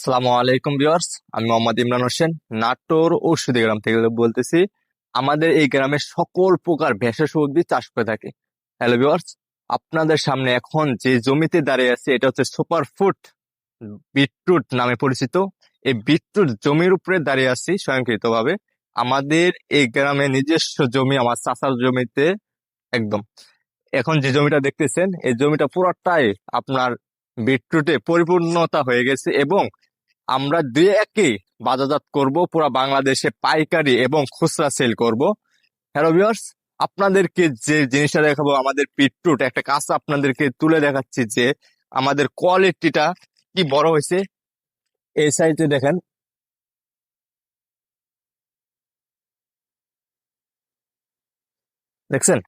আসসালামু আলাইকুম ভিউয়ার্স, আমি মোহাম্মদ ইমরান হোসেন, নাটোর ঔষধি গ্রাম থেকে বলতেছি, আমাদের এই গ্রামে সকল প্রকার ভেষজ উদ্ভিদ চাষ করে থাকে। হ্যালো ভিউয়ার্স, আপনাদের সামনে এখন যে জমিতে দাঁড়িয়ে আছে, এটা হচ্ছে সুপার ফুড বিটরুট নামে পরিচিত। এই বিটরুট জমির উপরে দাঁড়িয়ে আছি স্বয়ংক্রিয়ভাবে। আমাদের এই গ্রামে নিজস্ব জমি, আমার চাষার জমিতে, একদম। এখন যে জমিটা দেখতেছেন, এই জমিটা পুরোটাই আপনার বিটরুটে পরিপূর্ণতা হয়ে গেছে এবং আমরা একে বাজারজাত করব, পুরো বাংলাদেশে পাইকারি এবং খুচরা সেল করব। হ্যালো ভিউয়ার্স আপনাদেরকে যে জিনিসটা দেখাবো, আমাদের বিটরুট, একটা কাজ আপনাদেরকে তুলে দেখাচ্ছি যে আমাদের কোয়ালিটিটা কি বড় হয়েছে। এই সাইডে দেখেন। দেখছেন?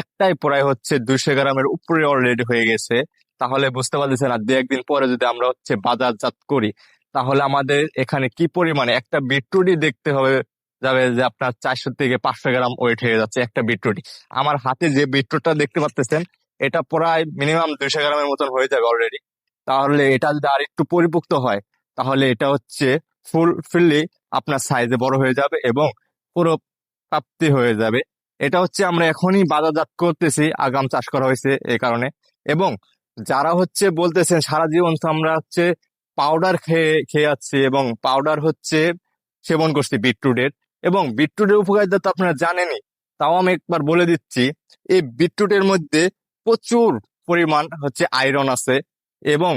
একটাই প্রায় হচ্ছে দুইশো গ্রামের উপরে অলরেডি হয়ে গেছে। তাহলে বুঝতে পারতেছেন, আর দু একদিন পরে যদি আমরা হচ্ছে বাজারজাত করি তাহলে আমাদের এখানে কি পরিমাণে একটা বিটরুটই দেখতে হবে যাবে যে আপনার চারশো থেকে পাঁচশো গ্রাম ওয়েট হয়ে যাচ্ছে একটা বিটরুটই আমার হাতে যে বিটরুটটা দেখতে পাচ্ছেন এটা প্রায় মিনিমাম দুইশো গ্রামের মতন হয়ে যাবে অলরেডি তাহলে এটা যদি আর একটু পরিপুক্ত হয়, তাহলে এটা হচ্ছে ফুল ফিললি আপনার সাইজে বড় হয়ে যাবে এবং পুরো প্রাপ্তি হয়ে যাবে। এটা হচ্ছে আমরা এখনই বাজারজাত করতেছি, আগাম চাষ করা হয়েছে এই কারণে। এবং যারা হচ্ছে বলতেছেন, সারা জীবন তো আমরা হচ্ছে পাউডার খেয়ে খেয়ে যাচ্ছি এবং পাউডার হচ্ছে সেবন করছি বিটরুটের এবং বিটরুটের উপকারিতা তো আপনারা জানেনই। তাও আমি একবার বলে দিচ্ছি, এই বিটরুটের মধ্যে প্রচুর পরিমাণ হচ্ছে আয়রন আছে এবং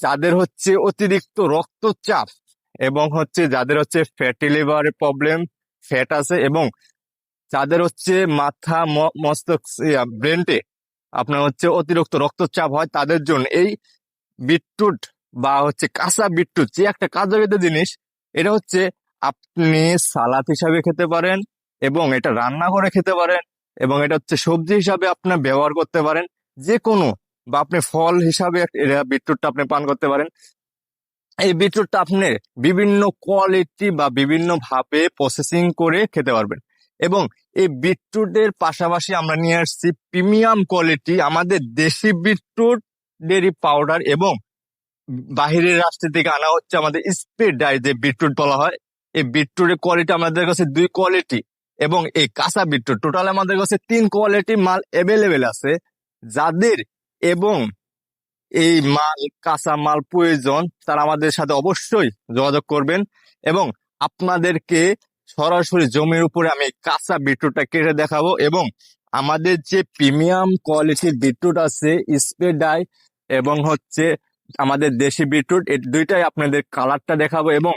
যাদের হচ্ছে অতিরিক্ত রক্তচাপ এবং হচ্ছে যাদের হচ্ছে ফ্যাটি লিভারের প্রবলেম ফ্যাট আছে এবং যাদের হচ্ছে মাথা মস্তক ব্রেনটে আপনার হচ্ছে অতিরিক্ত রক্তচাপ হয়, তাদের জন্য এই বিটরুট বা হচ্ছে কাঁচা বিটরুট, যে একটা কার্যকরিত জিনিস, এটা হচ্ছে আপনি সালাদ হিসাবে খেতে পারেন এবং এটা রান্না করে খেতে পারেন এবং এটা হচ্ছে সবজি হিসাবে আপনার ব্যবহার করতে পারেন। যে কোনো বা আপনি ফল হিসাবে বিটরুটটা আপনি পান করতে পারেন। এই বিটরুটটা আপনি বিভিন্ন কোয়ালিটি বা বিভিন্ন ভাবে প্রসেসিং করে খেতে পারবেন এবং এই বিটরুটের পাশাপাশি আমরা নিয়ে আসছি প্রিমিয়াম কোয়ালিটি আমাদের দেশি বিটরুট ডেরি পাউডার এবং বাহিরের রাষ্ট্র থেকে আনা হচ্ছে আমাদের স্পিড ডাই যে বিটরুট বলা হয়, এই বিটরুটের কোয়ালিটি আমাদের কাছে দুই কোয়ালিটি এবং এই কাঁচা বিটরুট টোটাল আমাদের কাছে তিন কোয়ালিটি মাল অ্যাভেলেবেল আছে, যাদের এবং এই মাল, কাঁচা মাল প্রয়োজন, তারা আমাদের সাথে অবশ্যই যোগাযোগ করবেন এবং আপনাদেরকে সরাসরি জমির উপরে আমি কাঁচা বিটরুটটা কেটে দেখাবো এবং আমাদের যে প্রিমিয়াম কোয়ালিটির বিটরুট আছে স্প্রে ডাই এবং হচ্ছে আমাদের দেশি বিটরুট এই দুইটাই আপনাদের কালারটা দেখাবো এবং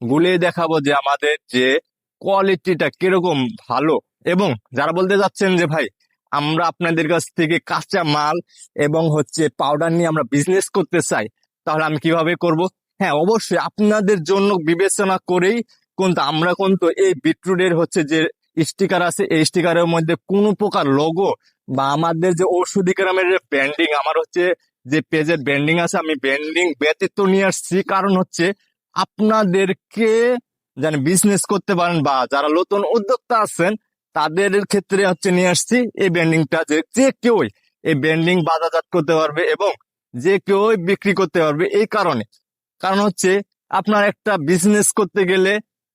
গুলিয়ে দেখাবো যে আমাদের যে কোয়ালিটিটা কীরকম ভালো। এবং যারা বলতে যাচ্ছেন যে, ভাই, আমরা আপনাদের কাছ থেকে কাঁচা মাল এবং হচ্ছে পাউডার নিয়ে আমরা বিজনেস করতে চাই, তাহলে আমি কীভাবে করব? হ্যাঁ অবশ্যই আপনাদের জন্য বিবেচনা করেই কিন্তু আমরা কিন্তু এই বিটরুটের হচ্ছে যে স্টিকার আছে, এই স্টিকারের মধ্যে কোনো প্রকার লোগো বা আমাদের যে ঔষধি গ্রামের যে ব্র্যান্ডিং আমার হচ্ছে যে পেজের ব্র্যান্ডিং আছে, আমি ব্র্যান্ডিং ব্যতীত নিয়ে আসছি। কারণ হচ্ছে আপনাদেরকে যেন বিজনেস করতে পারেন বা যারা নতুন উদ্যোক্তা আছেন, তাদের ক্ষেত্রে হচ্ছে নিয়ে আসছি এই ব্র্যান্ডিংটা যে যে কেউই এই ব্র্যান্ডিং বাজারজাত করতে পারবে এবং যে কেউ বিক্রি করতে পারবে এই কারণে। কারণ হচ্ছে আপনার একটা বিজনেস করতে গেলে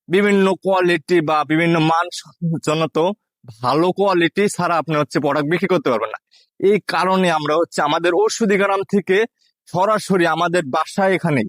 বিভিন্ন কোয়ালিটি বা বিভিন্ন মান জনত ভালো কোয়ালিটি ছাড়া আপনি হচ্ছে প্রোডাক্ট বিক্রি করতে পারবেন না। এই কারণে আমরা হচ্ছে আমাদের ঔষধি গ্রাম থেকে সরাসরি আমাদের বাসায় এখানেই